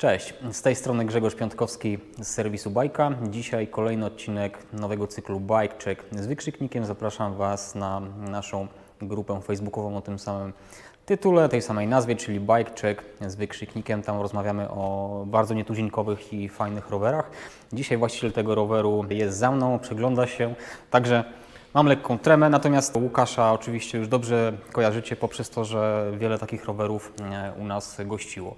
Cześć, z tej strony Grzegorz Piątkowski z serwisu Bajka. Dzisiaj kolejny odcinek nowego cyklu Bike Check z wykrzyknikiem. Zapraszam Was na naszą grupę facebookową o tym samym tytule, tej samej nazwie, czyli Bike Check z wykrzyknikiem. Tam rozmawiamy o bardzo nietuzinkowych i fajnych rowerach. Dzisiaj właściciel tego roweru jest za mną, przygląda się, także Mam lekką tremę, natomiast Łukasza oczywiście już dobrze kojarzycie poprzez to, że wiele takich rowerów e, u nas gościło.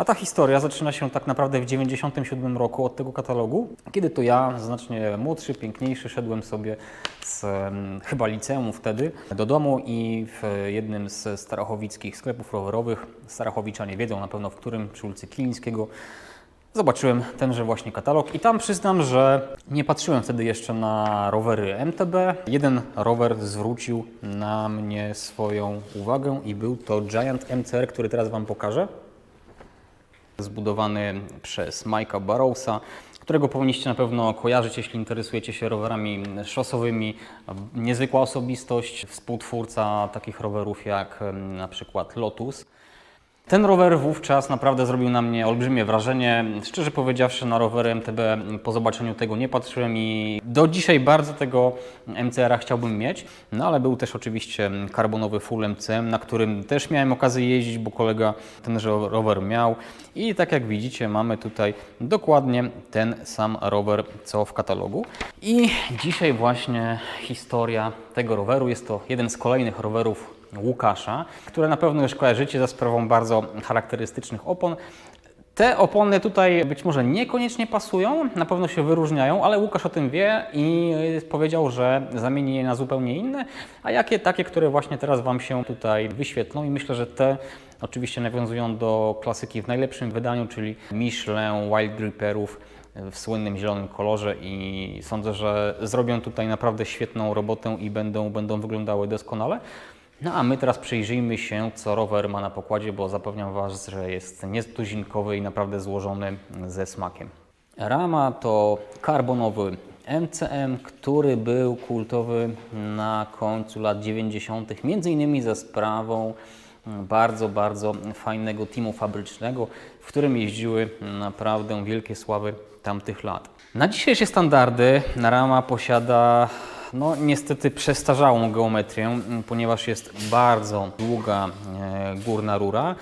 A ta historia zaczyna się tak naprawdę w 1997 roku od tego katalogu, kiedy to ja, znacznie młodszy, piękniejszy, szedłem sobie z chyba liceum wtedy do domu i w jednym z starachowickich sklepów rowerowych, Starachowiczanie wiedzą na pewno w którym, przy ulicy Kilińskiego, Zobaczyłem tenże właśnie katalog i tam przyznam, że nie patrzyłem wtedy jeszcze na rowery MTB. Jeden rower zwrócił na mnie swoją uwagę i był to Giant MCR, który teraz Wam pokażę. Zbudowany przez Mike'a Barrowsa, którego powinniście na pewno kojarzyć, jeśli interesujecie się rowerami szosowymi. Niezwykła osobistość, współtwórca takich rowerów jak na przykład Lotus. Ten rower wówczas naprawdę zrobił na mnie olbrzymie wrażenie. Szczerze powiedziawszy, na rowery MTB po zobaczeniu tego nie patrzyłem i do dzisiaj bardzo tego MCR-a chciałbym mieć. No ale był też oczywiście karbonowy Full MCM, na którym też miałem okazję jeździć, bo kolega tenże rower miał. I tak jak widzicie, mamy tutaj dokładnie ten sam rower, co w katalogu. I dzisiaj właśnie historia tego roweru. Jest to jeden z kolejnych rowerów Łukasza, które na pewno już kojarzycie za sprawą bardzo charakterystycznych opon. Te opony tutaj być może niekoniecznie pasują, na pewno się wyróżniają, ale Łukasz o tym wie i powiedział, że zamieni je na zupełnie inne, a jakie takie, które właśnie teraz Wam się tutaj wyświetlą i myślę, że te oczywiście nawiązują do klasyki w najlepszym wydaniu, czyli Michelin Wild Gripperów w słynnym zielonym kolorze i sądzę, że zrobią tutaj naprawdę świetną robotę i będą, będą wyglądały doskonale. No a my teraz przyjrzyjmy się, co rower ma na pokładzie, bo zapewniam Was, że jest nietuzinkowy i naprawdę złożony ze smakiem. Rama to karbonowy MCM, który był kultowy na końcu lat 90., między innymi za sprawą bardzo, bardzo fajnego teamu fabrycznego, w którym jeździły naprawdę wielkie sławy tamtych lat. Na dzisiejsze standardy Rama posiada no niestety przestarzałą geometrię, m, ponieważ jest bardzo długa e, górna rura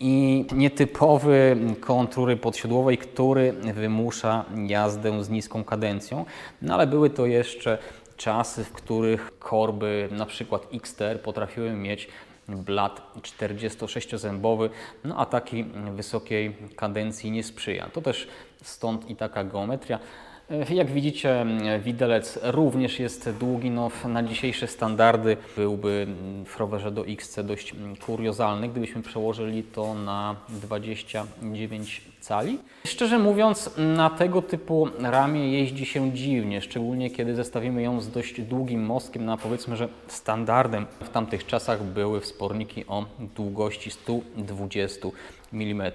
i nietypowy kąt rury podsiodłowej, który wymusza jazdę z niską kadencją. No ale były to jeszcze czasy, w których korby, na przykład XTR, potrafiły mieć blat 46-zębowy, no a takiej wysokiej kadencji nie sprzyja. To też stąd i taka geometria. Jak widzicie, widelec również jest długi. No, na dzisiejsze standardy byłby w rowerze do XC dość kuriozalny, gdybyśmy przełożyli to na 29 cali. Szczerze mówiąc, na tego typu ramię jeździ się dziwnie, szczególnie kiedy zestawimy ją z dość długim mostkiem. No, powiedzmy, że standardem w tamtych czasach były wsporniki o długości 120 mm.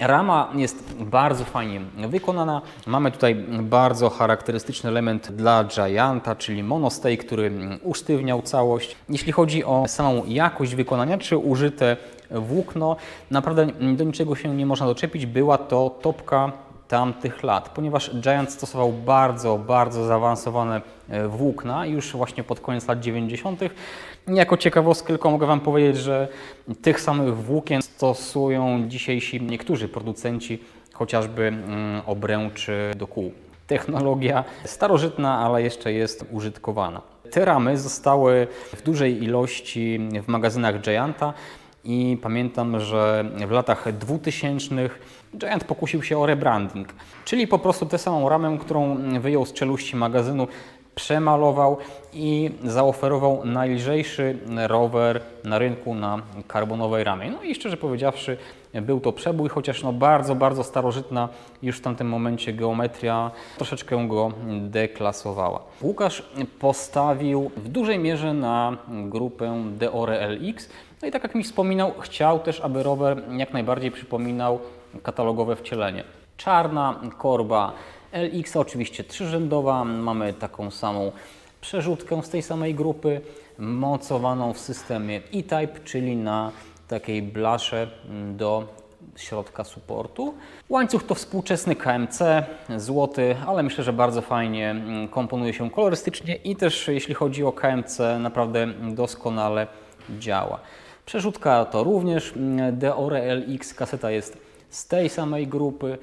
Rama jest bardzo fajnie wykonana. Mamy tutaj bardzo charakterystyczny element dla Gianta, czyli monostay, który usztywniał całość. Jeśli chodzi o samą jakość wykonania, czy użyte włókno, naprawdę do niczego się nie można doczepić. Była to topka tamtych lat, ponieważ Giant stosował bardzo, bardzo zaawansowane włókna już właśnie pod koniec lat 90. Jako ciekawostkę tylko mogę Wam powiedzieć, że tych samych włókien stosują dzisiejsi niektórzy producenci chociażby mm, obręczy do kół. Technologia starożytna, ale jeszcze jest użytkowana. Te ramy zostały w dużej ilości w magazynach Gianta i pamiętam, że w latach 2000 Giant pokusił się o rebranding, czyli po prostu tę samą ramę, którą wyjął z czeluści magazynu, przemalował i zaoferował najlżejszy rower na rynku na karbonowej ramie. No i szczerze powiedziawszy, był to przebój, chociaż no bardzo, bardzo starożytna już w tamtym momencie geometria troszeczkę go deklasowała. Łukasz postawił w dużej mierze na grupę Deore LX. No i tak jak mi wspominał, chciał też, aby rower jak najbardziej przypominał katalogowe wcielenie. Czarna korba LX, oczywiście trzyrzędowa, mamy taką samą przerzutkę z tej samej grupy, mocowaną w systemie E-Type, czyli na takiej blasze do środka supportu. Łańcuch to współczesny KMC, złoty, ale myślę, że bardzo fajnie mm, komponuje się kolorystycznie i też jeśli chodzi o KMC, naprawdę doskonale działa. Przerzutka to również mm, Deore LX, kaseta jest z tej samej grupy.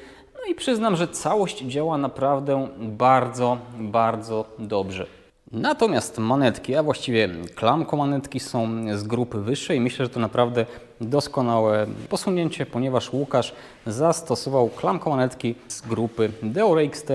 I przyznam, że całość działa naprawdę bardzo, bardzo dobrze. Natomiast manetki, a właściwie klamko manetki są z grupy wyższej. Myślę, że to naprawdę doskonałe posunięcie, ponieważ Łukasz zastosował klamko manetki z grupy Deore XT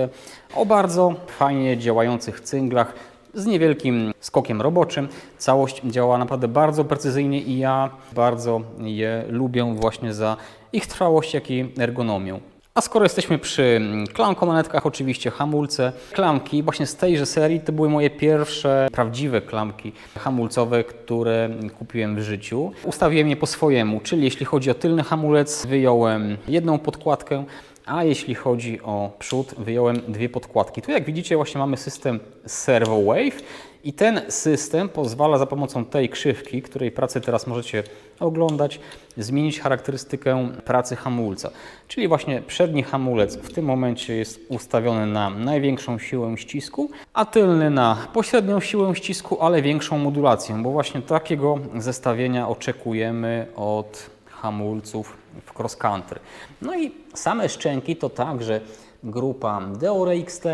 o bardzo fajnie działających cynglach z niewielkim skokiem roboczym. Całość działa naprawdę bardzo precyzyjnie i ja bardzo je lubię właśnie za ich trwałość, jak i ergonomią. A skoro jesteśmy przy klamkomanetkach, oczywiście hamulce. Klamki właśnie z tejże serii to były moje pierwsze prawdziwe klamki hamulcowe, które kupiłem w życiu. Ustawiłem je po swojemu, czyli jeśli chodzi o tylny hamulec, wyjąłem jedną podkładkę, a jeśli chodzi o przód, wyjąłem dwie podkładki. Tu jak widzicie właśnie mamy system Servo Wave i ten system pozwala za pomocą tej krzywki, której pracę teraz możecie oglądać, zmienić charakterystykę pracy hamulca. Czyli właśnie przedni hamulec w tym momencie jest ustawiony na największą siłę ścisku, a tylny na pośrednią siłę ścisku, ale większą modulację, bo właśnie takiego zestawienia oczekujemy od hamulców w cross country. No i same szczęki to także grupa Deore XT.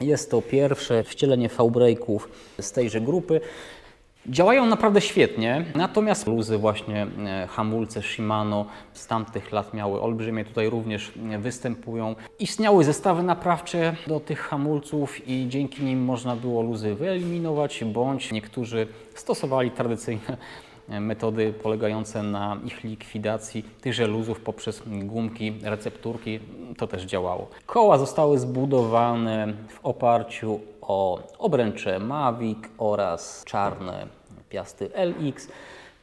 Jest to pierwsze wcielenie V-brake'ów z tejże grupy. Działają naprawdę świetnie, natomiast luzy właśnie e, hamulce Shimano z tamtych lat miały olbrzymie, tutaj również e, występują. Istniały zestawy naprawcze do tych hamulców i dzięki nim można było luzy wyeliminować, bądź niektórzy stosowali tradycyjne metody polegające na ich likwidacji tychże luzów poprzez gumki, recepturki, to też działało. Koła zostały zbudowane w oparciu o obręcze Mavic oraz czarne piasty LX.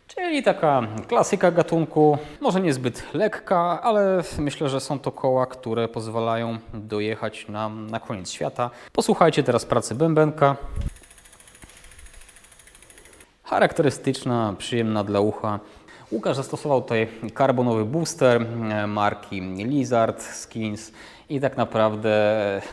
Czyli taka klasyka gatunku, może niezbyt lekka, ale myślę, że są to koła, które pozwalają dojechać nam na koniec świata. Posłuchajcie teraz pracy bębenka. Charakterystyczna, przyjemna dla ucha. Łukasz zastosował tutaj karbonowy booster e, marki Lizard Skins i tak naprawdę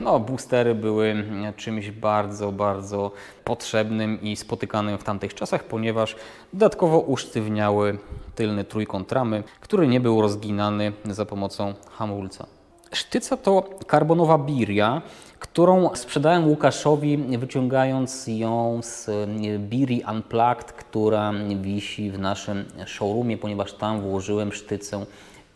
no, boostery były czymś bardzo, bardzo potrzebnym i spotykanym w tamtych czasach, ponieważ dodatkowo usztywniały tylny trójkąt ramy, który nie był rozginany za pomocą hamulca. Sztyca to karbonowa biria, którą sprzedałem Łukaszowi, wyciągając ją z e, Biri Unplugged, która wisi w naszym showroomie, ponieważ tam włożyłem sztycę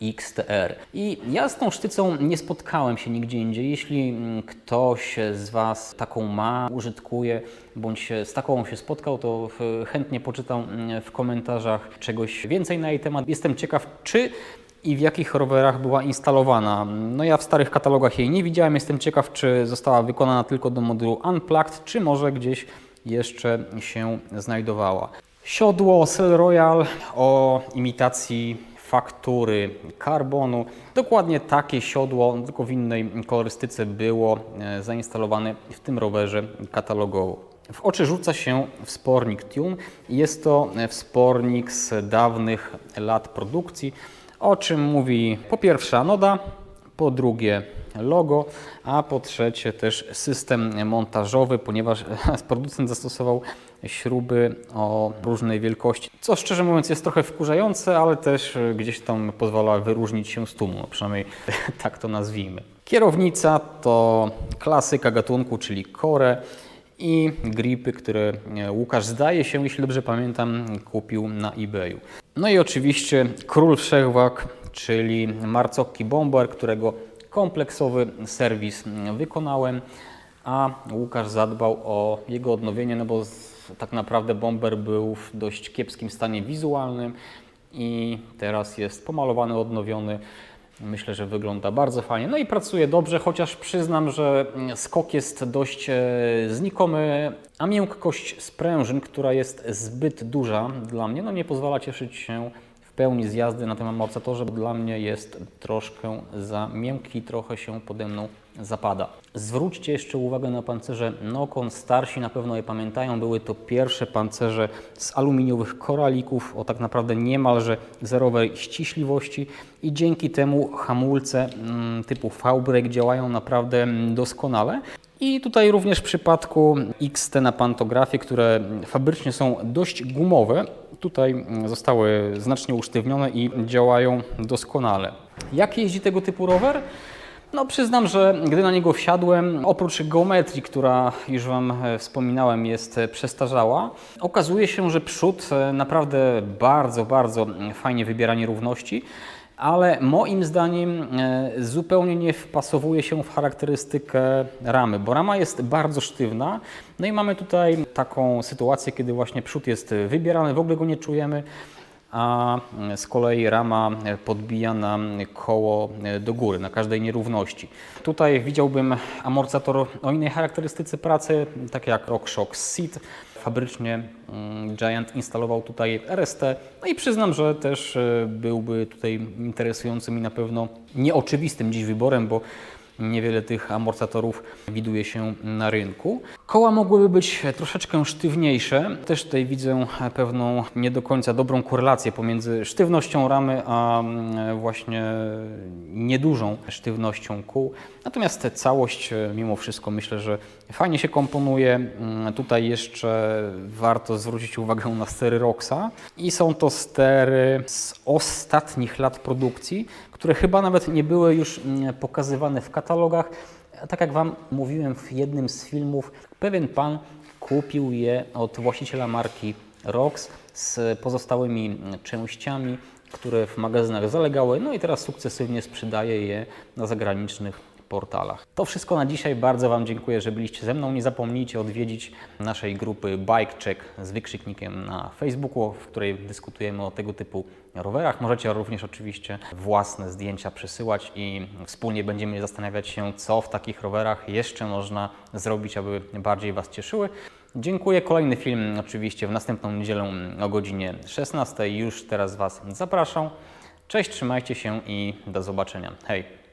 XTR. I ja z tą sztycą nie spotkałem się nigdzie indziej. Jeśli mm, ktoś z Was taką ma, użytkuje, bądź z taką się spotkał, to chętnie poczytam mm, w komentarzach czegoś więcej na jej temat. Jestem ciekaw, czy i w jakich rowerach była instalowana. No ja w starych katalogach jej nie widziałem, jestem ciekaw, czy została wykonana tylko do modelu Unplugged, czy może gdzieś jeszcze się znajdowała. Siodło Cell Royal o imitacji faktury karbonu. Dokładnie takie siodło, tylko w innej kolorystyce było e, zainstalowane w tym rowerze katalogowo. W oczy rzuca się wspornik Tune. Jest to wspornik z dawnych lat produkcji o czym mówi po pierwsze anoda, po drugie logo, a po trzecie też system montażowy, ponieważ producent zastosował śruby o różnej wielkości, co szczerze mówiąc jest trochę wkurzające, ale też gdzieś tam pozwala wyróżnić się z tłumu, przynajmniej tak to nazwijmy. Kierownica to klasyka gatunku, czyli Core i gripy, które Łukasz zdaje się, jeśli dobrze pamiętam, kupił na eBayu. No i oczywiście król wszechwag, czyli Marcocki Bomber, którego kompleksowy serwis wykonałem, a Łukasz zadbał o jego odnowienie, no bo tak naprawdę Bomber był w dość kiepskim stanie wizualnym i teraz jest pomalowany, odnowiony. Myślę, że wygląda bardzo fajnie. No i pracuje dobrze, chociaż przyznam, że skok jest dość e, znikomy, a miękkość sprężyn, która jest zbyt duża dla mnie, no nie pozwala cieszyć się w pełni z jazdy na tym amortyzatorze, bo dla mnie jest troszkę za miękki, trochę się pode mną zapada. Zwróćcie jeszcze uwagę na pancerze Nokon. Starsi na pewno je pamiętają. Były to pierwsze pancerze z aluminiowych koralików o tak naprawdę niemalże zerowej ściśliwości i dzięki temu hamulce mm, typu V-brake działają naprawdę doskonale. I tutaj również w przypadku XT na pantografie, które fabrycznie są dość gumowe, tutaj mm, zostały znacznie usztywnione i działają doskonale. Jak jeździ tego typu rower? No przyznam, że gdy na niego wsiadłem, oprócz geometrii, która już Wam e, wspominałem jest e, przestarzała, okazuje się, że przód e, naprawdę bardzo, bardzo fajnie wybiera nierówności, ale moim zdaniem zupełnie nie wpasowuje się w charakterystykę ramy, bo rama jest bardzo sztywna, no i mamy tutaj taką sytuację, kiedy właśnie przód jest wybierany, w ogóle go nie czujemy, a z kolei rama podbija nam koło do góry na każdej nierówności. Tutaj widziałbym amortyzator o innej charakterystyce pracy, tak jak RockShox Seat. Fabrycznie mm, Giant instalował tutaj RST, no i przyznam, że też e, byłby tutaj interesującym i na pewno nieoczywistym dziś wyborem, bo Niewiele tych amortyzatorów widuje się na rynku. Koła mogłyby być troszeczkę sztywniejsze. Też tutaj widzę pewną nie do końca dobrą korelację pomiędzy sztywnością ramy, a mm, właśnie niedużą sztywnością kół. Natomiast całość mimo wszystko myślę, że fajnie się komponuje. Mm, Tutaj jeszcze warto zwrócić uwagę na stery Roxa i są to stery z ostatnich lat produkcji, które chyba nawet nie były już mm, pokazywane w katalogach. Tak jak Wam mówiłem w jednym z filmów, pewien pan kupił je od właściciela marki Rox z pozostałymi częściami, które w magazynach zalegały, no i teraz sukcesywnie sprzedaje je na zagranicznych portalach. To wszystko na dzisiaj. Bardzo Wam dziękuję, że byliście ze mną. Nie zapomnijcie odwiedzić naszej grupy Bike Check z wykrzyknikiem na Facebooku, w której dyskutujemy o tego typu rowerach. Możecie również oczywiście własne zdjęcia przesyłać i wspólnie będziemy zastanawiać się, co w takich rowerach jeszcze można zrobić, aby bardziej Was cieszyły. Dziękuję. Kolejny film oczywiście w następną niedzielę o godzinie 16. Już teraz Was zapraszam. Cześć, trzymajcie się i do zobaczenia. Hej!